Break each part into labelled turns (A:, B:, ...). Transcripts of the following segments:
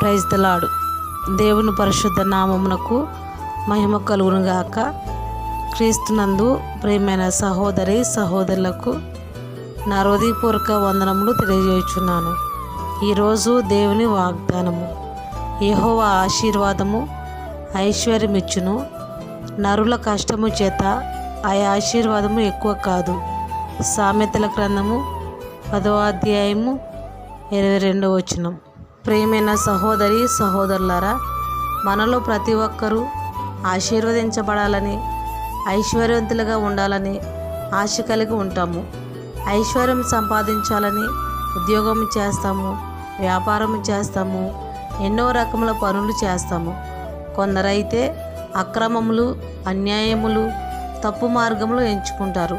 A: Praise దేవుని పరిశుద్ధ నామమునకు మహిమ కలుగునుగాక. క్రీస్తునందు ప్రేమైన సహోదరి సహోదరులకు నా హృదయపూర్వక వందనములు తెలియజేయుచున్నాను. ఈరోజు దేవుని వాగ్దానము. యహోవ ఆశీర్వాదము ఐశ్వర్యమిచ్చును. నరుల కష్టము చేత ఆ ఆశీర్వాదము ఎక్కువ కాదు. సామెతల గ్రంథము పదవ అధ్యాయము ఇరవై రెండవ వచనం. ప్రేమైన సహోదరి సహోదరులారా మనలో ప్రతి ఒక్కరూ ఆశీర్వదించబడాలని ఐశ్వర్యవంతులుగా ఉండాలని ఆశ కలిగి ఉంటాము. ఐశ్వర్యం సంపాదించాలని ఉద్యోగం చేస్తాము వ్యాపారం చేస్తాము ఎన్నో రకముల పనులు చేస్తాము. కొందరైతే అక్రమములు అన్యాయములు తప్పు మార్గములు ఎంచుకుంటారు.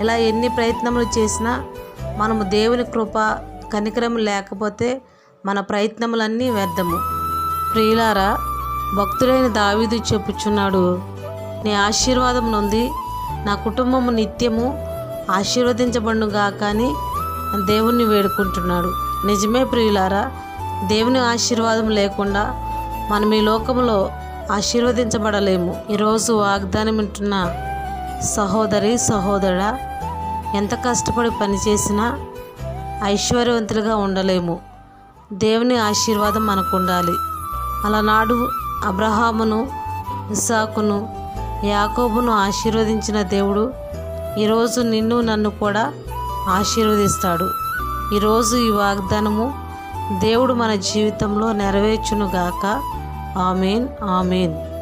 A: ఇలా ఎన్ని ప్రయత్నములు చేసినా మనము దేవుని కృప కనికరం లేకపోతే మన ప్రయత్నములన్నీ వ్యర్థము. ప్రియులారా భక్తుడైన దావీదు చెప్పుచున్నాడు నీ ఆశీర్వాదం నొంది నా కుటుంబము నిత్యము ఆశీర్వదించబడును కానీ దేవుణ్ణి వేడుకుంటున్నాడు. నిజమే ప్రియులారా దేవుని ఆశీర్వాదం లేకుండా మనం ఈ లోకంలో ఆశీర్వదించబడలేము. ఈరోజు వాగ్దానం వింటున్న సహోదరి సహోదరుడా ఎంత కష్టపడి పనిచేసినా ఐశ్వర్యవంతులుగా ఉండలేము. దేవుని ఆశీర్వాదం మనకు ఉండాలి అలనాడు అబ్రహామును ఇసాకును యాకోబును ఆశీర్వదించిన దేవుడు ఈరోజు నిన్ను నన్ను కూడా ఆశీర్వదిస్తాడు. ఈరోజు ఈ వాగ్దానము దేవుడు మన జీవితంలో నెరవేర్చునుగాక. Amen amen.